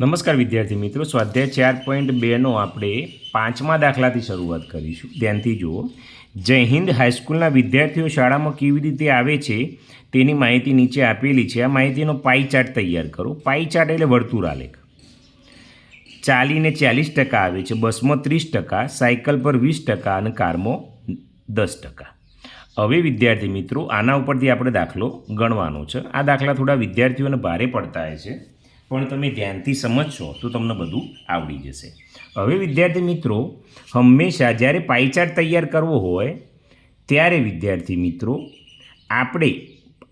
નમસ્કાર વિદ્યાર્થી મિત્રો, સ્વાધ્યાય ચાર પોઈન્ટ બેનો આપણે પાંચમા દાખલાથી શરૂઆત કરીશું. ધ્યાનથી જુઓ. જય હિન્દ, હાઈસ્કૂલના વિદ્યાર્થીઓ શાળામાં કેવી રીતે આવે છે તેની માહિતી નીચે આપેલી છે. આ માહિતીનો પાઈ ચાર્ટ તૈયાર કરો. પાઈ ચાર્ટ એટલે વર્તુળાલેખ ચાલીને ચાલીસ ટકા આવે છે. બસમાં ત્રીસ ટકા, સાયકલ પર વીસ ટકા અને કારમાં દસ ટકા. હવે વિદ્યાર્થી મિત્રો, આના ઉપરથી આપણે દાખલો ગણવાનો છે. આ દાખલા થોડા વિદ્યાર્થીઓને ભારે પડતા હોય છે. પણ તમે ધ્યાનથી સમજશો, તો તમને બધું આવડી જશે. હવે વિદ્યાર્થી મિત્રો, હંમેશા જ્યારે પાઈચાર્ટ તૈયાર કરવો હોય, ત્યારે વિદ્યાર્થી મિત્રો, આપણે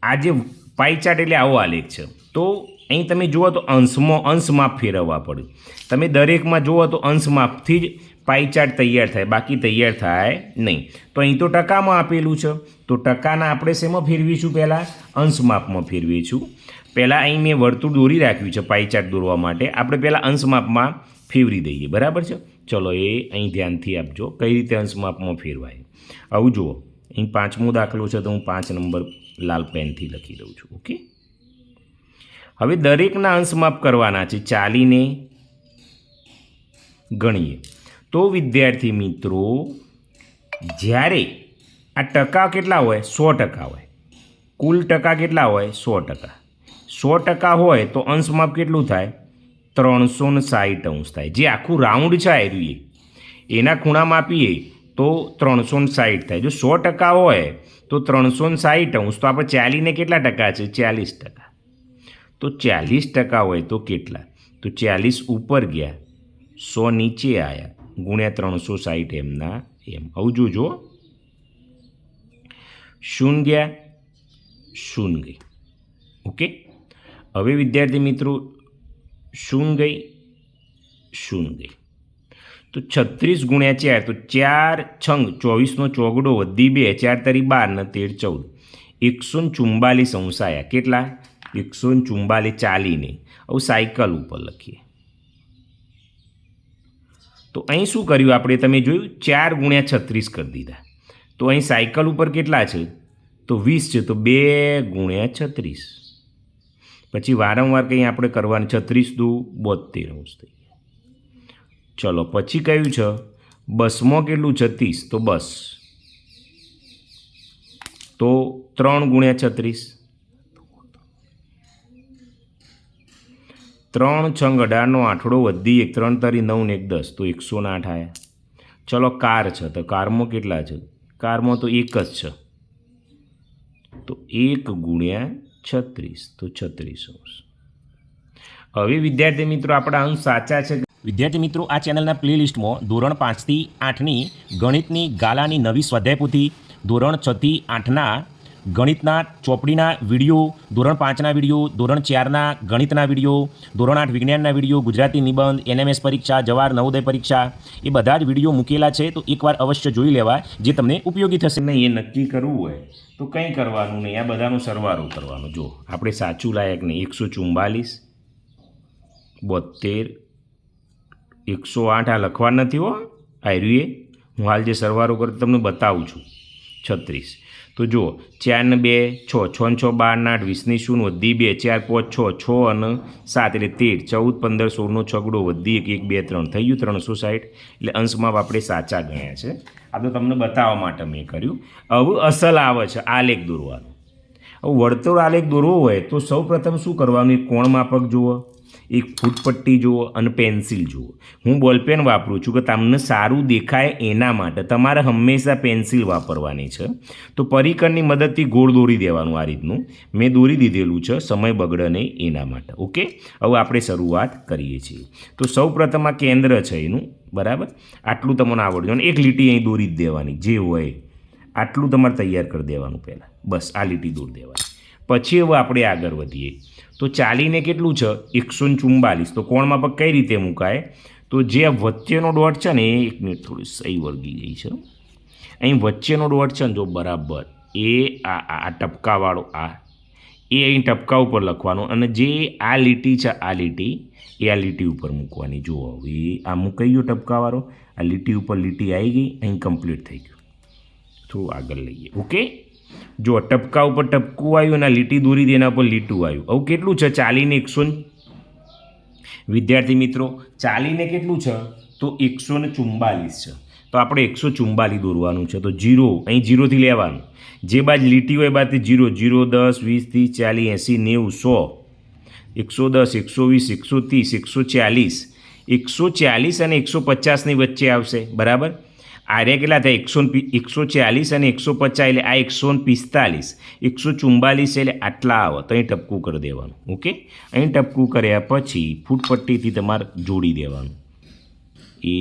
આ જે પાઈચાર્ટ એટલે આવો આલેખ છે. તો અહીં તમે જુઓ તો અંશમાં અંશમાપ ફેરવવા પડે તમે દરેકમાં જુઓ તો અંશમાપથી જ પાઈચાર્ટ તૈયાર થાય, બાકી તૈયાર થાય નહીં. તો અહીં તો ટકામાં આપેલું છે. તો ટકાના આપણે શેમાં ફેરવીશું પહેલાં? અંશમાપમાં ફેરવીશું. પહેલાં અહીં મેં વર્તુળ દોરી રાખ્યું છે પાઈચાર્ટ દોરવા માટે. આપણે પહેલાં અંશમાપમાં ફેરવી દઈએ, બરાબર છે? ચલો, એ અહીં ધ્યાનથી આપજો, કઈ રીતે અંશમાપમાં ફેરવાય. આવું જુઓ, અહીં પાંચમો દાખલો છે, તો હું પાંચ નંબર લાલ પેનથી લખી દઉં છું, ઓકે? હવે દરેકના અંશમાપ કરવાના છે, ચાલીને ગણીએ. તો વિદ્યાર્થી મિત્રો, જ્યારે આ ટકા કેટલા હોય? સો ટકા હોય. કુલ ટકા કેટલા હોય? સો ટકા. સો ટકા હોય તો અંશમાપ કેટલું થાય? ત્રણસો ને સાઠ અંશ થાય. જે આખું રાઉન્ડ છે આર્યું એ એના ખૂણા માપીએ તો ત્રણસો ને સાઠ થાય. જો સો ટકા હોય તો ત્રણસો ને સાઠ અંશ. તો આપણે ચાલીને કેટલા ટકા છે? ચાલીસ ટકા. તો ચાલીસ ટકા હોય તો કેટલા? તો ચાલીસ ઉપર ગયા. સો નીચે આવ્યા ગુણ્યા ત્રણસો સાઠ એમના એમ. આવું જોજો. શૂન ગયા. શૂન ગઈ. ઓકે? હવે વિદ્યાર્થી મિત્રો શૂન ગઈ? શૂન ગઈ? તો છત્રીસ ગુણ્યા ચાર, તો ચાર છંગ, ચોવીસનો ચોગડો વધી બે, ચાર તરી બાર, ને તેર ચૌદ. એકસો ને ચુમ્બાલીસ અંશ કેટલા? એકસો ચુમ્બાલીસ ચાલીને. હવે સાયકલ ઉપર લખીએ. તો અહીં શું કર્યું આપણે? તમે જોયું? ચાર ગુણ્યા છત્રીસ કરી દીધા. તો અહીં સાયકલ ઉપર કેટલા છે? તો વીસ છે. તો બે ગુણ્યા છત્રીસ. પછી વારંવાર કંઈ આપણે કરવાનું છત્રીસ દુ બોતેર અંશ થઈ ચલો, પછી કયું છે? બસમાં કેટલું છત્રીસ તો બસ. તો ત્રણ ગુણ્યા છત્રીસ. ત્રણ છંગ અઢારનો આઠડો વધી એક, ત્રણ તરી નવ ને એક દસ, તો એકસો ને આઠ આવ્યા ચલો, કાર છે, તો કારમાં કેટલા છે? કારમાં તો એક જ છે. તો એક ગુણ્યા છત્રીસ, તો છત્રીસ અંશ. હવે વિદ્યાર્થી મિત્રો, આપણા અંશ સાચા છે? વિદ્યાર્થી મિત્રો, આ ચેનલના પ્લેલિસ્ટમાં ધોરણ પાંચથી આઠની ગણિતની ગાલાની નવી સ્વાધ્યાય પોથી ધોરણ છથી આઠના ગણિતના ચોપડીના વીડિયો, ધોરણ પાંચના વીડિયો, ધોરણ ચારના ગણિતના વીડિયો, ધોરણ આઠ વિજ્ઞાનના વીડિયો, ગુજરાતી નિબંધ, એનએમએસ પરીક્ષા જવાહર નવોદય પરીક્ષા, એ બધા જ વીડિયો મૂકેલા છે, તો એકવાર અવશ્ય જોઈ લેવા જે તમને ઉપયોગી થશે. નહીં એ નક્કી કરવું હોય, તો કંઈ કરવાનું નહીં, આ બધાનો સરવાળો કરવાનો. જો આપણે સાચું લાયક નહીં, એકસો ચુમ્બાલીસ બોતેર એકસો આઠ આ લખવા નથી હો આર્યુએ હું હાલ જે સરવાળો કરું તમને બતાવું છું. છત્રીસ. તો જુઓ, ચાર ને બે, છ છ ને છ, બાર આઠ વીસની શૂન્ય, વધી બે, ચાર, પાંચ, છ છ અને સાત, એટલે તેર, ચૌદ, પંદર સોળનો છગડો, વધી એક એક, બે, ત્રણ, થઈ ગયું ત્રણસો સાઠ એટલે અંશમાં આપણે સાચા ગણ્યા છે. આ તો તમને બતાવવા માટે મેં કર્યું. હવે અસલ આવે છે, આલેખ દોરવાનો. હવે વર્તુળ આલેખ દોરવો હોય તો સૌ પ્રથમ શું કરવાનું? એક કોણ માપક જુઓ. એક ફૂટપટ્ટી જુઓ અને પેન્સિલ જુઓ. હું બોલપેન વાપરું છું કે તમને સારું દેખાય એના માટે. તમારે હંમેશા પેન્સિલ વાપરવાની છે. તો પરિકરની મદદથી ગોળ દોરી દેવાનું આ રીતનું. મેં દોરી દીધેલું છે, સમય બગડે નહીં એના માટે. ઓકે? હવે આપણે શરૂઆત કરીએ છીએ. તો સૌ પ્રથમ આ કેન્દ્ર છે એનું, બરાબર? આટલું તમને આવડજો અને એક લીટી અહીં દોરી જ દેવાની, જે હોય, આટલું તમારે તૈયાર કરી દેવાનું પહેલાં. બસ, આ લીટી દોરી દેવાની. પછી હવે આપણે આગળ વધીએ. તો ચાલીને કેટલું છે? એકસો ચુમ્બાલીસ તો કોણમાં પણ કઈ રીતે મુકાય? તો જે આ વચ્ચેનો ડોટ છે ને, એ એક મિનિટ થોડી સહી વળગી ગઈ છે. અહીં વચ્ચેનો ડોટ છે ને, જો બરાબર, એ આ આ ટપકાવાળો, આ, એ અહીં ટપકા ઉપર લખવાનો અને જે આ લીટી છે, આ લીટી, એ આ લીટી ઉપર મૂકવાની. જુઓ હવે આ મૂકાઈ ગયો ટપકાવાળો, આ લીટી ઉપર લીટી આવી ગઈ, અહીં કમ્પ્લીટ થઈ ગયું. થોડું આગળ લઈએ. ઓકે? જો ટપકા ઉપર ટપકું આવ્યું અને લીટી દોરી એના ઉપર લીટું આવ્યું. આવું કેટલું છે? ચાલીને એકસો વિદ્યાર્થી મિત્રો, ચાલીને કેટલું છે? તો એકસો ને ચુમ્બાલીસ છે. તો આપણે એકસો ચુમ્બાલીસ દોરવાનું છે. તો જીરો, અહીં જીરોથી લેવાનું. જે બાદ લીટી હોય એ જીરો. જીરો, દસ, વીસ, ત્રીસ, ચાલીસ, એંસી, નેવું, સો. એકસો દસ, એકસો વીસ, એકસો ત્રીસ, એકસો ચાલીસ. એકસો ચાલીસ અને એકસો પચાસની વચ્ચે આવશે. બરાબર? આર્યા કેટલા થાય? એકસો એકસો ચાલીસ અને એકસો પચાસ એટલે આ એકસો પિસ્તાલીસ. એકસો ચુમ્બાલીસ એટલે આટલા આવે. તો અહીં ટપકું કરી દેવાનું. ઓકે? અહીં ટપકું કર્યા પછી ફૂટપટ્ટીથી તમારે જોડી દેવાનું. એ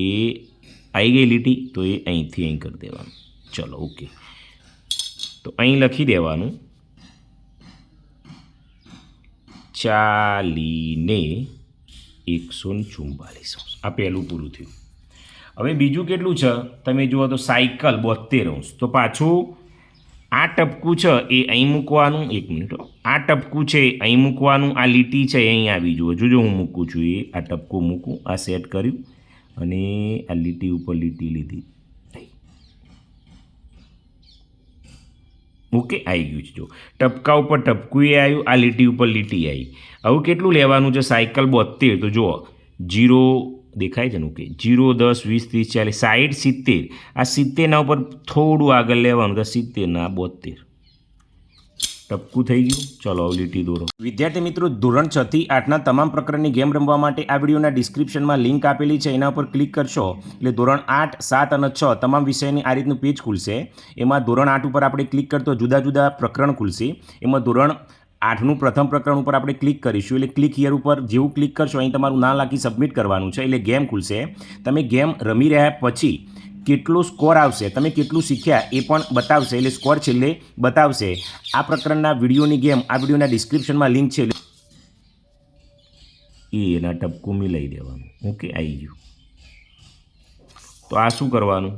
આવી ગઈ લીટી, તો એ અહીંથી અહીં કરી દેવાનું. ચલો, ઓકે. તો અહીં લખી દેવાનું. ચાલીને એકસો ચુમ્બાલીસ આ પહેલું પૂરું થયું. હવે બીજું કેટલું છે? તમે જુઓ તો સાયકલ બોતેર અંશ. તો પાછું આ ટપકું છે એ અહીં મૂકવાનું, એક મિનિટ આ ટપકું છે અહીં મૂકવાનું, આ લીટી છે અહીં આવી. જુઓ જોજો હું મૂકું છું એ. આ ટપકું મૂકું, આ સેટ કર્યું અને આ લીટી ઉપર લીટી લીધી. ઓકે આવી ગયું છે. જો ટપકા ઉપર ટપકું એ આવ્યું, આ લીટી ઉપર લીટી આવી. આવું કેટલું લેવાનું છે? સાયકલ બોતેર તો જુઓ, જીરો દેખાય છે ને કે જીરો, દસ, વીસ, ત્રીસ, ચાલીસ સાઠ સિત્તેર. આ સિત્તેરના ઉપર થોડું આગળ લેવાનું તો સિત્તેરના બોતેર ટપકું થઈ ગયું. ચલો લીટી દોરો. વિદ્યાર્થી મિત્રો, ધોરણ છ થી આઠના તમામ પ્રકરણની ગેમ રમવા માટે આ વિડીયોના ડિસ્ક્રિપ્શનમાં લિંક આપેલી છે. એના ઉપર ક્લિક કરશો એટલે ધોરણ આઠ, સાત અને છ તમામ વિષયની આ રીતનું પેજ ખુલશે. એમાં ધોરણ આઠ ઉપર આપણે ક્લિક કરતો જુદા જુદા પ્રકરણ ખુલશે. એમાં ધોરણ આઠનું પ્રથમ પ્રકરણ ઉપર આપણે ક્લિક કરીશું. એટલે ક્લિક હિયર ઉપર જેવું ક્લિક કરશો, અહીં તમારું ના લાખી સબમિટ કરવાનું છે. એટલે ગેમ ખુલશે. તમે ગેમ રમી રહ્યા પછી કેટલો સ્કોર આવશે, તમે કેટલું શીખ્યા એ પણ બતાવશે. એટલે સ્કોર છેલ્લે બતાવશે. આ પ્રકરણના વિડીયોની ગેમ આ વિડીયોના ડિસ્ક્રિપ્શનમાં લિંક છે. એ એના ટપકું લઈ દેવાનું. ઓકે આવી ગયું. તો આ શું કરવાનું?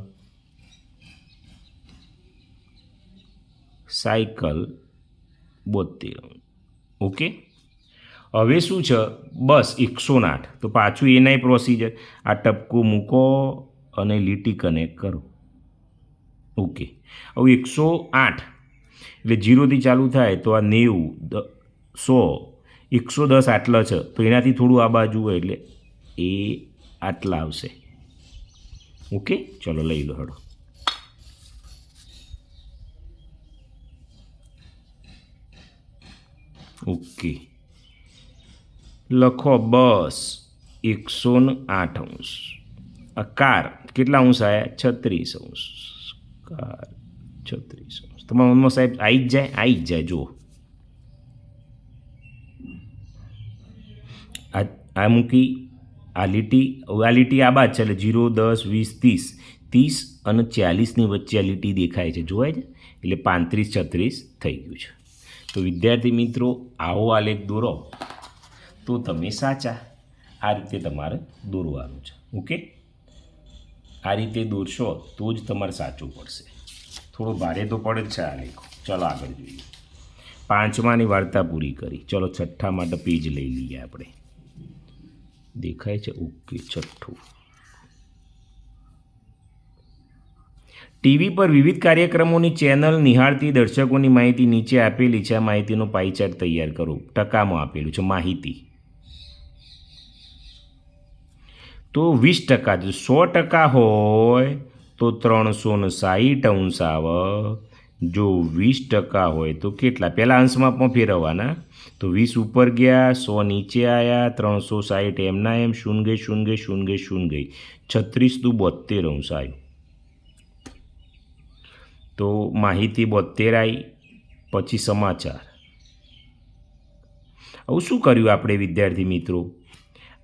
સાયકલ બોતેર ઓકે? હવે શું છે? બસ એકસો આઠ તો પાછું એનાય પ્રોસિજર આ ટપકું મૂકો અને લીટી કનેક્ટ કરો. ઓકે. હવે એકસો આઠ. એટલે જીરોથી ચાલુ થાય તો આ નેવું સો. એકસો દસ આટલા છે. તો એનાથી થોડું આ બાજુ હોય એટલે એ આટલા આવશે. ઓકે? ચલો લઈ લો હડો ઓકે. લખો બસ એકસો ને આઠ અંશ. આ કાર કેટલા અંશ આવ્યા છત્રીસ અંશ. કાર છત્રીસ અંશ. તમારા મનમાં સાહેબ આવી જ જાય? આવી જ જાય, જુઓ. આ આ મૂકી. આ લીટી આ લીટી આ બાદ છે, એટલે જીરો, દસ, વીસ, ત્રીસ. ત્રીસ અને ચાલીસની વચ્ચે આ લીટી દેખાય છે. જોવાય છે? એટલે પાંત્રીસ છત્રીસ થઈ ગયું છે. તો વિદ્યાર્થી મિત્રો, આવો આલેખ દોરો. તો તમે સાચા. આ રીતે તમારે દોરવાનું છે. ઓકે? આ રીતે દોરશો તો જ તમારે સાચું પડશે. થોડો ભારે તો પડે જ છે આ લેખો. ચલો આગળ જોઈએ. પાંચમાની વાર્તા પૂરી કરી. ચલો છઠ્ઠા માટે પેજ લઈ લઈએ આપણે. દેખાય છે? ઓકે, છઠ્ઠું. ટીવી પર વિવિધ કાર્યક્રમોની ચેનલ નિહાળતી દર્શકોની માહિતી નીચે આપેલી છે. આ માહિતીનો પાઈચાર્ટ તૈયાર કરો. ટકામાં આપેલું છે માહિતી. તો વીસ ટકા જો, સો ટકા હોય તો ત્રણસો ને સાહીઠ અંશ આવે જો વીસ ટકા હોય તો કેટલા? પહેલાં અંશમાં પણ ફેરવવાના. તો વીસ ઉપર ગયા, સો નીચે આવ્યા ત્રણસો સાહીઠ એમના એમ, શૂન્ય શૂન્ય શૂન્ય શૂન્ય છત્રીસ દુ બોતેર અંશ આવ્યું. તો માહિતી બોતેર આવી પછી સમાચાર. હવે શું કર્યું આપણે વિદ્યાર્થી મિત્રો?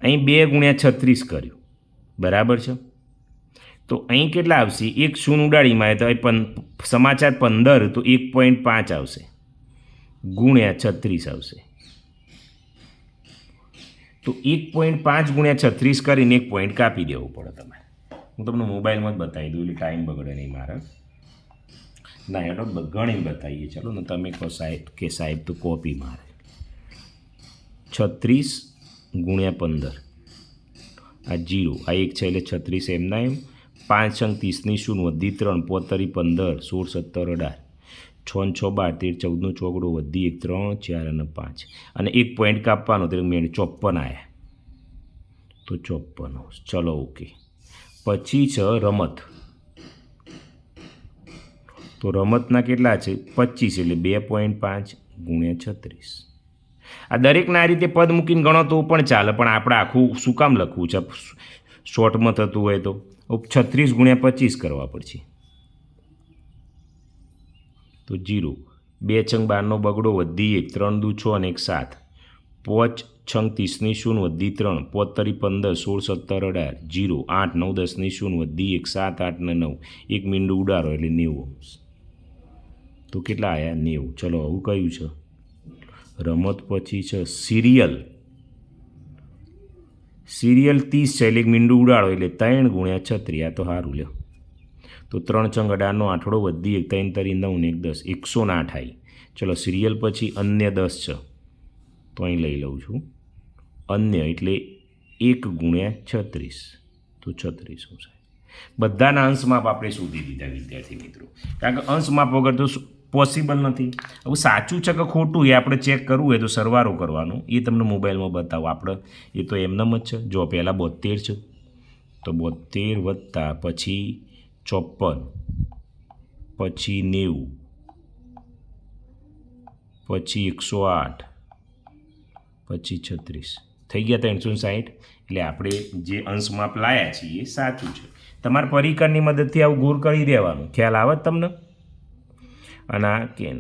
અહીં બે ગુણ્યા છત્રીસ કર્યું. બરાબર છે? તો અહીં કેટલા આવશે? એક શૂન ઉડાડીમાં તો અહીં પન, સમાચાર પંદર, તો એક પોઈન્ટ પાંચ આવશે. ગુણ્યા છત્રીસ આવશે. તો એક પોઈન્ટ પાંચ ગુણ્યા છત્રીસ કરીને એક પોઈન્ટ કાપી દેવું પડે તમારે. હું તમને મોબાઈલમાં જ બતાવી દઉં, એટલે ટાઈમ બગડે નહીં મારા. ના હેડો ઘણી બતાવીએ. ચાલો ને તમે કહો સાહેબ, કે સાહેબ તો કોપી મારે. છત્રીસ ગુણ્યા પંદર. આ જીરો, આ એક છે એટલે છત્રીસ એમના એમ. પાંચ અંક ત્રીસની શૂન્ય, વધી ત્રણ પોતરી પંદર, સોળ, સત્તર, અઢાર. છ ને છ, બાર, તેર ચૌદનો ચોગડો વધી એક, ત્રણ, ચાર અને પાંચ. અને એક પોઈન્ટ કાપવાનો એટલે મેળ ચોપ્પન આવ્યા તો ચોપન ચલો ઓકે પછી છે રમત. તો રમતના કેટલા છે? પચીસ એટલે બે પોઈન્ટ પાંચ ગુણ્યા છત્રીસ. આ દરેકના આ રીતે પદ મૂકીને ગણો તો પણ ચાલે, પણ આપણે આખું શું કામ લખવું છે? શોર્ટમાં થતું હોય તો. છત્રીસ ગુણ્યા પચીસ કરવા પડશે. તો જીરો. બે છંગ બારનો બગડો વધી એક, ત્રણ દુ છ અને એક સાત. પોચ છંગ ત્રીસની શૂન્ય વધી ત્રણ પોતરી પંદર, સોળ સત્તર અઢાર, જીરો, આઠ નવ દસની શૂન્ય વધી એક, સાત આઠ ને નવ. એક મીંડું ઉડાડો એટલે નેવું તો કેટલા આવ્યા નેવું. ચલો, આવું કયું છે? રમત પછી છે સિરિયલ. સિરિયલ ત્રીસ છે, એટલે મીંડું ઉડાડો, એટલે ત્રણ ગુણ્યા છત્રી તો સારું લ્યો. તો ત્રણ ચંગ અઢારનો આઠડો વધી એક, ત્રણ તરી નવ ને એક દસ, એકસો ના આઠ આવી ચલો, સિરિયલ પછી અન્ય દસ છે. તો અહીં લઈ લઉં છું. અન્ય એટલે એક ગુણ્યા છત્રીસ. તો છત્રીસ હું સાહેબ. બધાના અંશ માપ આપણે શોધી દીધા વિદ્યાર્થી મિત્રો. કારણ કે અંશ માપ વગર તો પોસિબલ નથી. હવે સાચું છે કે ખોટું એ આપણે ચેક કરવું હોય તો સરવારો કરવાનો. એ તમને મોબાઈલમાં બતાવો. આપણે, એ તો એમનેમ જ છે. જો પહેલાં બોતેર છે, તો બોતેર વત્તા પછી ચોપન પછી નેવું, પછી એકસો આઠ, પછી છત્રીસ. થઈ ગયા ત્રણસો સાહીઠ એટલે આપણે જે અંશ માપ લાયા છીએ એ સાચું છે. તમારા પરિકરની મદદથી આવું ગોળ કરી દેવાનું. ખ્યાલ આવે તમને? અને આ કેન.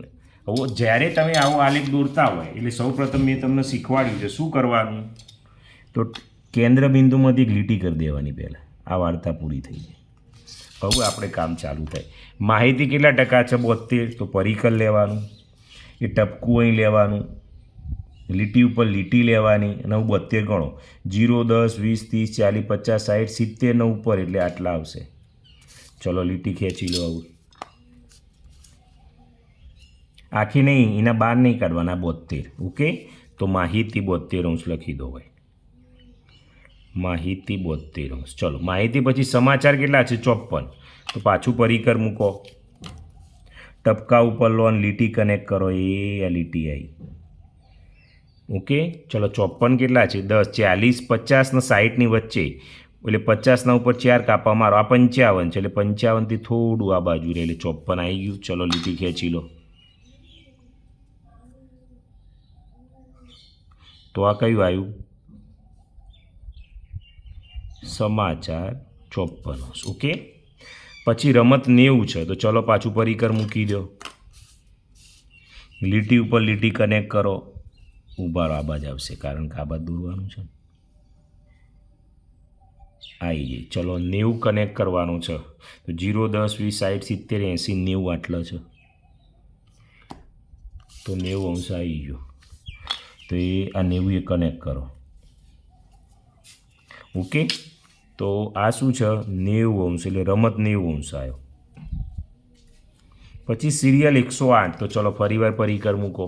હવે જ્યારે તમે આવો આલેખ દોરતા હોય, એટલે સૌપ્રથમ મેં તમને શીખવાડ્યું છે શું કરવાનું? તો કેન્દ્ર બિંદુમાંથી એક લીટી કરી દેવાની પહેલાં. આ વાર્તા પૂરી થઈ જાય હવે આપણે કામ ચાલુ થાય. માહિતી કેટલા ટકા છે? બોતેર તો પરિકર લેવાનું. એ ટપકું અહીં લેવાનું. લીટી ઉપર લીટી લેવાની. અને હું બોતેર ગણો. જીરો, દસ, વીસ, ત્રીસ, ચાલીસ, પચાસ સાઠ સિત્તેર ને ઉપર એટલે આટલા આવશે. ચલો લીટી ખેંચી લો આવું આખી નહીં, એના બાર નહીં કાઢવાના બોતેર, ઓકે? તો માહિતી બોતેર અંશ લખી દો ભાઈ. માહિતી બોતેર અંશ. ચલો, માહિતી પછી સમાચાર કેટલા છે? ચોપન તો પાછું પરિકર મૂકો. ટપકા ઉપર લો અને લીટી કનેક્ટ કરો. એ, આ લીટી આવી ઓકે? ચલો ચોપન કેટલા છે? દસ, ચાલીસ, પચાસ ને વચ્ચે. એટલે પચાસના ઉપર ચાર કાપા મારો. આ પંચાવન છે, એટલે પંચાવનથી થોડું આ બાજુ રહે. એટલે ચોપન આવી ગયું. ચલો, લીટી ખેંચી લો. તો આ કયું આવ્યું? સમાચાર ચોપ્પન. ઓકે? પછી રમત નેવું છે, તો ચલો પાછું પરિકર મૂકી દો. લીટી ઉપર લીટી કનેક્ટ કરો. ઊભા રહો આ બાજ આવશે, કારણ કે આ બાજ દોરવાનું છે. આવી ગઈ. ચલો નેવું કનેક્ટ કરવાનું છે. તો જીરો, દસ, વીસ સાઠ સિત્તેર, એંસી, નેવું આટલા છે. તો નેવું અંશ આવી ગયો. તો એ આ નેવું એ કનેક્ટ કરો. ઓકે તો આ શું છે? નેવું અંશ, એટલે રમત નેવું અંશ આવ્યો પછી સિરિયલ એકસો આઠ, તો ચલો ફરીવાર પરિકર મૂકો.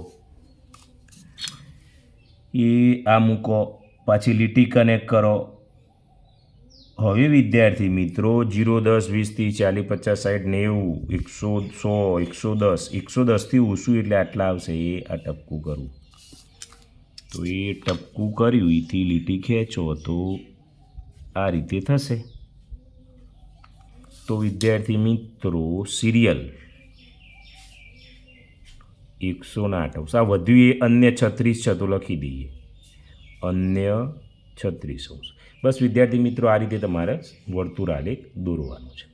એ આ મૂકો, પાછી લીટી કનેક્ટ કરો. હવે વિદ્યાર્થી મિત્રો, જીરો દસ, વીસ ત્રીસ ચાલીસ, પચાસ સાઠ નેવું, એકસો સો, એકસો દસ, એકસો દસથી ઓછું એટલે આટલા આવશે એ આ ટપકું કરવું. તો એ ટપકું કર્યું એથી લીટી ખેંચો તો આ રીતે થશે. તો વિદ્યાર્થી મિત્રો, સિરિયલ એકસો ને આઠ આ વધ્યું એ અન્ય છત્રીસ છે તો લખી દઈએ. અન્ય છત્રીસ બસ વિદ્યાર્થી મિત્રો, આ રીતે તમારે વર્તુળ આલેખ દોરવાનો છે.